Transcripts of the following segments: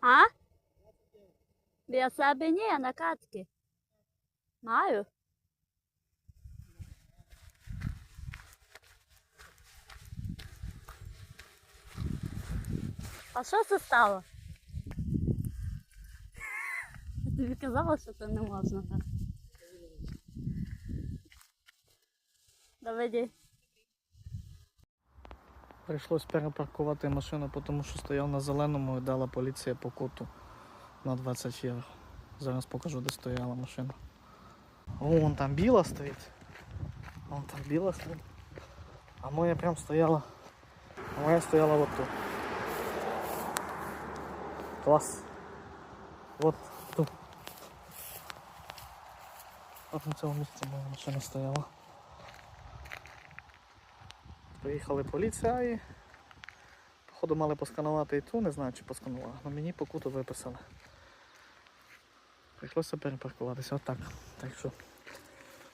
А? Біля себе ні, на катки. Маю. А що це стало? Я тобі казала, що це не можна. Давиді. Прийшлось перепаркувати машину, тому що стояв на зеленому і дала поліція по куту на 20 євро. Зараз покажу, де стояла машина. О, вон там біла стоїть. Вон там біла стоїть. А моя прям стояла. А моя стояла вот тут. Клас. Вот тут. От на цьому місці моя машина стояла. Приїхали поліція походу мали посканувати і ту, не знаю чи посканували, але мені по куту виписали. Прийшлося перепаркуватися отак. Так що,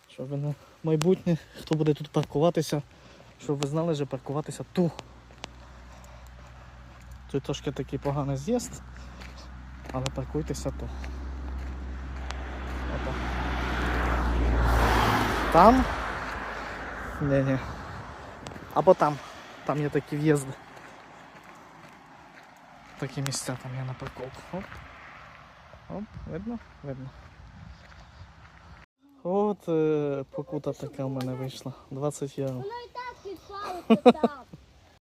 щоб ви на майбутнє, хто буде тут паркуватися, щоб ви знали, що паркуватися ту. Тут трошки такий поганий з'їзд, але паркуйтеся. Отак. Там? Ні-ні. Або там. Там є такі в'їзди. Такі місця там є на парковку. Оп. Оп, видно? Видно. От е, покута така в мене вийшла. 20 євро. Воно і так підпалиться там.